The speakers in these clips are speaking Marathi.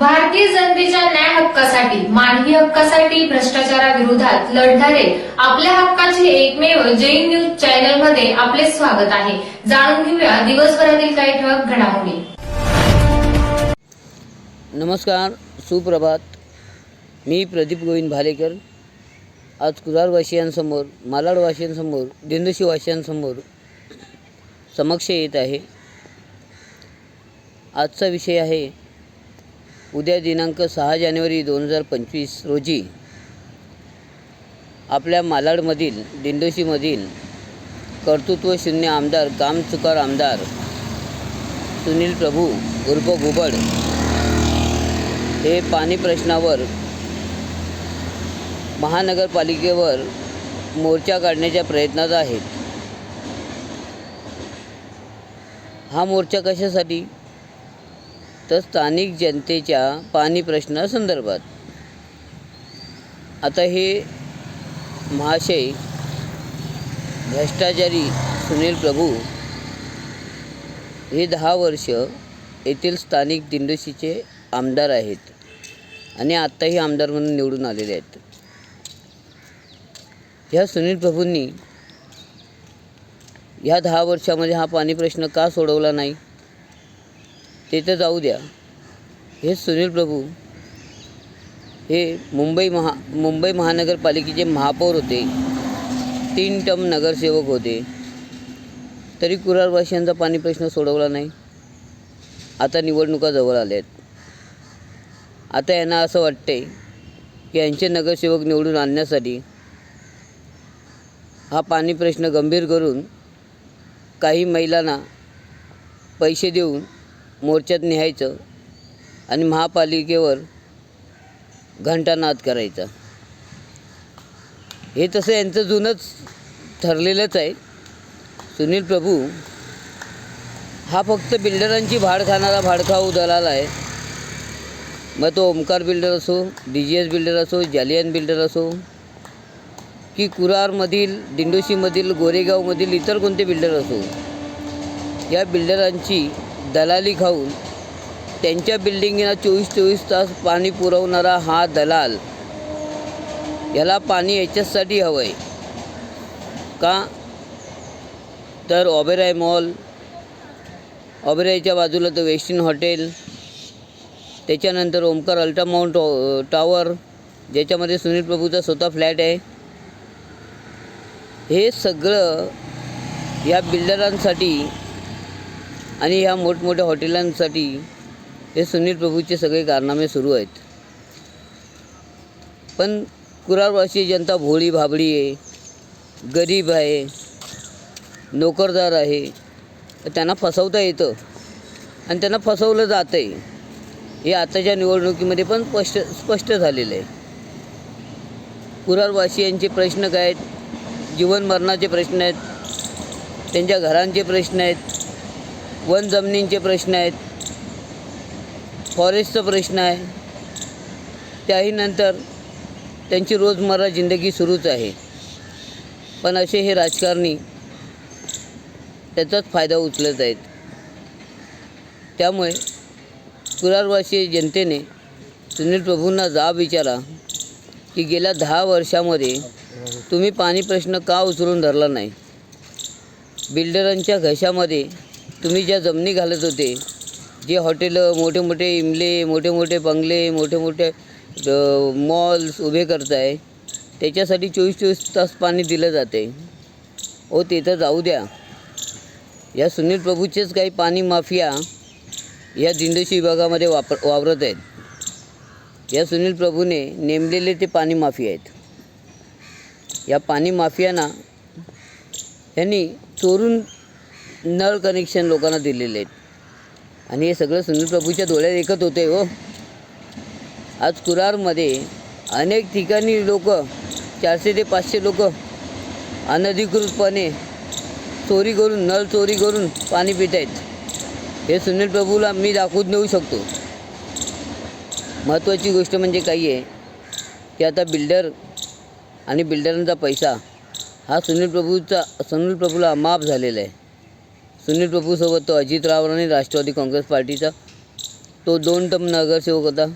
भारतीय जनतेच्या न्याय हक्कासाठी मानवी हक्कासाठी भ्रष्टाचाराविरोधात लढणारे आपल्या हक्काचे एकमेव जैन न्यूज चॅनलमध्ये आपले स्वागत आहे. जाणून घेऊया दिवसभरातील काही ठळक घडामोडी. नमस्कार सुप्रभात. मी प्रदीप गोविंद भालेकर. आज कुरारवासियांसमोर मालाडवासियांसमोर दिंडोशीवासियांसमोर समक्ष येत आहे. आजचा विषय आहे उद्या दिनांक सहा जानेवारी दोन हजार पंचवीस रोजी आपल्या मालाडमधील दिंडोशीमधील कर्तृत्व शून्य आमदार कामचुकार आमदार सुनील प्रभू उर्फ घुबड हे पाणी प्रश्नावर महानगरपालिकेवर मोर्चा काढण्याच्या प्रयत्नात आहेत. हा मोर्चा कशासाठी? तर स्थानिक जनतेच्या पाणी प्रश्नासंदर्भात. आता हे महाशय भ्रष्टाचारी सुनील प्रभू हे दहा वर्ष येथील स्थानिक दिंडोशीचे आमदार आहेत आणि आत्ताही आमदार म्हणून निवडून आलेले आहेत. ह्या सुनील प्रभूंनी ह्या दहा वर्षामध्ये हा पाणी प्रश्न का सोडवला नाही? ते तर जाऊ द्या. हे सुनील प्रभू हे मुंबई महा मुंबई महानगरपालिकेचे महापौर होते. तीन टम नगरसेवक होते. तरी कुरारवासियांचा पाणी प्रश्न सोडवला नाही. आता निवडणुका जवळ आल्या आहेत आता यांना असं वाटते की यांचे नगरसेवक निवडून आणण्यासाठी हा पाणी प्रश्न गंभीर करून काही महिलांना पैसे देऊन मोर्चात न्यायचं आणि महापालिकेवर घंटानाद करायचा. हे तसं यांचं जुनंच ठरलेलंच आहे. सुनील प्रभू हा फक्त बिल्डरांची भाड खाणारा भाडखाऊ दलाल आहे. मग तो ओमकार बिल्डर असो डी जी एस बिल्डर असो जालियन बिल्डर असो की कुरारमधील दिंडोशीमधील गोरेगावमधील इतर कोणते बिल्डर असो या बिल्डरांची दलाली खाऊन त्यांच्या बिल्डिंगला चोवीस चोवीस तास पाणी पुरवणारा हा दलाल. याला पाणी याच्याचसाठी हवं आहे का? तर ऑबेराय मॉल. ऑबेरायच्या बाजूला तर वेस्टिन हॉटेल. त्याच्यानंतर ओमकार अल्ट्रा माउंट टॉ टॉवर ज्याच्यामध्ये सुनील प्रभूचा स्वतः फ्लॅट आहे. हे सगळं या बिल्डरांसाठी आणि ह्या मोठमोठ्या हॉटेलांसाठी हे सुनील प्रभूचे सगळे कारनामे सुरू आहेत. पण कुरारवासी जनता भोळी भाबडी आहे गरीब आहे नोकरदार आहे त्यांना फसवता येतं आणि त्यांना फसवलं जातं आहे हे आताच्या निवडणुकीमध्ये पण स्पष्ट स्पष्ट झालेलं आहे. कुरारवासियांचे प्रश्न काय आहेत? जीवन मरणाचे प्रश्न आहेत त्यांच्या घरांचे प्रश्न आहेत वन जमिनींचे प्रश्न आहेत. फॉरेस्टचा प्रश्न आहे. त्याही नंतर त्यांची रोजमर्रा जिंदगी सुरूच आहे. पण असे हे राजकारणी त्याचाच फायदा उचलत आहेत. त्यामुळे कुरारवासी जनतेने सुनील प्रभूंना जाब विचारा की गेल्या दहा वर्षामध्ये तुम्ही पाणी प्रश्न का उचलून धरला नाही? बिल्डरांच्या घशामध्ये तुम्ही ज्या जमिनी घालत होते जे हॉटेलं मोठे मोठे इमले मोठे मोठे बंगले मोठे मोठे मॉल्स उभे करताय त्याच्यासाठी चोवीस चोवीस तास पाणी दिलं जाते. ओ ते तर जाऊ द्या. या सुनील प्रभूचेच काही पाणी माफिया या दिंडोशी विभागामध्ये वापर वावरत आहेत. या सुनील प्रभूने नेमलेले ते पाणी माफिया आहेत. या पाणी माफियांना यांनी चोरून नळ कनेक्शन लोकांना दिलेले आहेत. आणि हे सगळं सुनील प्रभूच्या डोळ्यात एकत होते हो. आज कुरारमध्ये अनेक ठिकाणी लोक चारशे ते पाचशे लोक अनधिकृतपणे चोरी करून नळ चोरी करून पाणी पित आहेत. हे सुनील प्रभूला मी दाखवून देऊ शकतो. महत्त्वाची गोष्ट म्हणजे काही आहे की आता बिल्डर आणि बिल्डरांचा पैसा हा सुनील प्रभूचा सुनील प्रभूला माफ झालेला आहे. सुनील प्रभूसोबत तो अजित राव आणि राष्ट्रवादी काँग्रेस पार्टीचा. तो दोन टम नगरसेवक होता.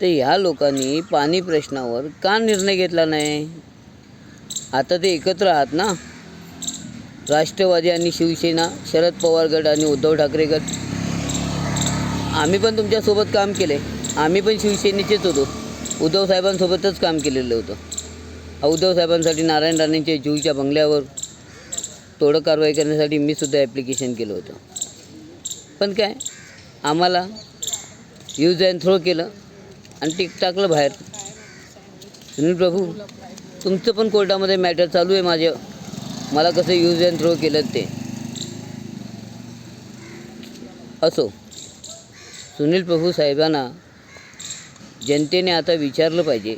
तर ह्या लोकांनी पाणी प्रश्नावर का निर्णय घेतला नाही? आता ते एकत्र आहात ना? राष्ट्रवादी आणि शिवसेना शरद पवार गट आणि उद्धव ठाकरे गट. आम्ही पण तुमच्यासोबत काम केले. आम्ही पण शिवसेनेचेच होतो. उद्धव साहेबांसोबतच काम केलेलं होतं. उद्धव साहेबांसाठी नारायण राणेंच्या जुईच्या बंगल्यावर तोडं कारवाई करण्यासाठी मी सुद्धा ॲप्लिकेशन केलं होतं. पण काय आम्हाला यूज अँड थ्रो केलं आणि टिक टाकलं बाहेर. सुनील प्रभू तुमचं पण कोर्टामध्ये मॅटर चालू आहे माझं मला कसं यूज अँड थ्रो केलं ते. असो सुनील प्रभू साहेबांना जनतेने आता विचारलं पाहिजे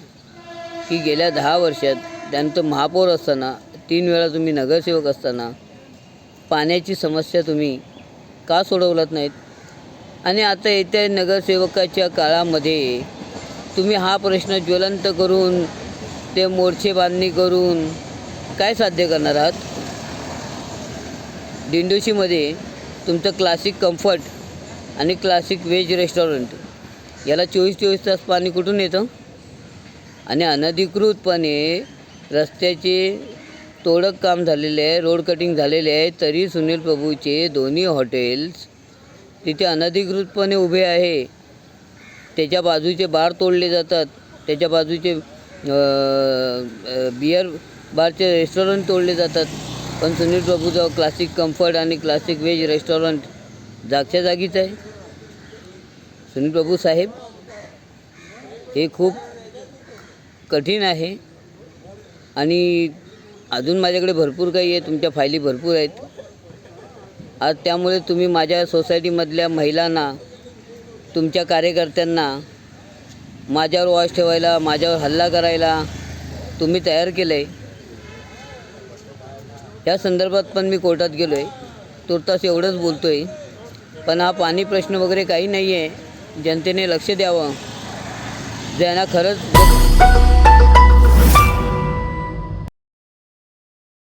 की गेल्या दहा वर्षात त्यांचं महापौर असताना तीन वेळा तुम्ही नगरसेवक असताना पाण्याची समस्या तुम्ही का सोडवलत नाहीत? आणि आता येत्या नगरसेवकाच्या काळामध्ये तुम्ही हा प्रश्न ज्वलंत करून ते मोर्चे बांधणी करून काय साध्य करणार आहात? दिंडोशीमध्ये तुमचं क्लासिक कम्फर्ट आणि क्लासिक व्हेज रेस्टॉरंट याला चोवीस चोवीस तास पाणी कुठून येतं? आणि अनधिकृतपणे रस्त्याचे तोडक काम झालेले आहे रोड कटिंग झालेले आहे तरी सुनील प्रभूचे दोन्ही हॉटेल्स तिथे अनधिकृतपणे उभे आहे. त्याच्या बाजूचे बार तोडले जातात. त्याच्या बाजूचे बियर बारचे रेस्टॉरंट तोडले जातात. पण सुनील प्रभूचं क्लासिक कम्फर्ट आणि क्लासिक व्हेज रेस्टॉरंट जागच्या जागीच आहे. सुनील प्रभू साहेब हे खूप कठीण आहे. आणि अजून माझ्याकडे भरपूर काही आहे तुमच्या फायली भरपूर आहेत. आज त्यामुळे तुम्ही माझ्या सोसायटीमधल्या महिलांना तुमच्या कार्यकर्त्यांना माझ्यावर वॉश ठेवायला माझ्यावर हल्ला करायला तुम्ही तयार केलं आहे या संदर्भात पण मी कोर्टात गेलो आहे तुर्तास एवढंच बोलतो आहे पण हा पाणी प्रश्न वगैरे काही नाही आहे जनतेने लक्ष द्यावं. ज्यांना खरंच